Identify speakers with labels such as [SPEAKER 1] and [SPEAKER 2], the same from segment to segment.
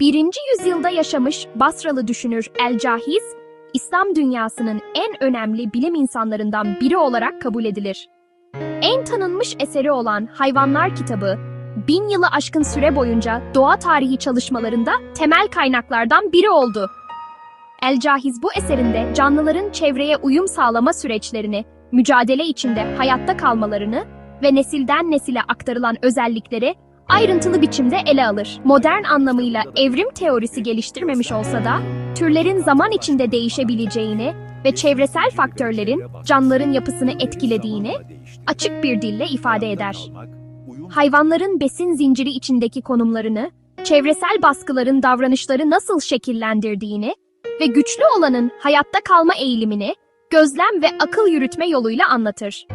[SPEAKER 1] 1. yüzyılda yaşamış Basralı düşünür El-Cahiz, İslam dünyasının en önemli bilim insanlarından biri olarak kabul edilir. En tanınmış eseri olan Hayvanlar kitabı, bin yılı aşkın süre boyunca doğa tarihi çalışmalarında temel kaynaklardan biri oldu. El-Cahiz bu eserinde canlıların çevreye uyum sağlama süreçlerini, mücadele içinde hayatta kalmalarını ve nesilden nesile aktarılan özellikleri ayrıntılı biçimde ele alır. Modern anlamıyla evrim teorisi geliştirmemiş olsa da, türlerin zaman içinde değişebileceğini ve çevresel faktörlerin canlıların yapısını etkilediğini açık bir dille ifade eder. Hayvanların besin zinciri içindeki konumlarını, çevresel baskıların davranışları nasıl şekillendirdiğini ve güçlü olanın hayatta kalma eğilimini gözlem ve akıl yürütme yoluyla anlatır.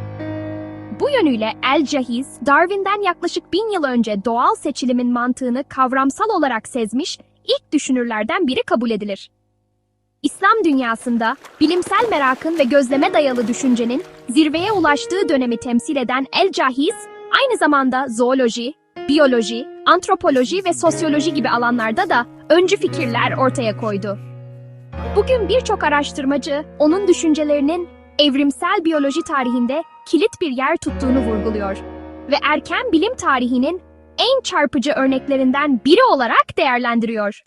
[SPEAKER 1] Bu yönüyle El-Cahiz, Darwin'den yaklaşık bin yıl önce doğal seçilimin mantığını kavramsal olarak sezmiş ilk düşünürlerden biri kabul edilir. İslam dünyasında bilimsel merakın ve gözleme dayalı düşüncenin zirveye ulaştığı dönemi temsil eden El-Cahiz, aynı zamanda zooloji, biyoloji, antropoloji ve sosyoloji gibi alanlarda da öncü fikirler ortaya koydu. Bugün birçok araştırmacı onun düşüncelerinin evrimsel biyoloji tarihinde kilit bir yer tuttuğunu vurguluyor ve erken bilim tarihinin en çarpıcı örneklerinden biri olarak değerlendiriyor.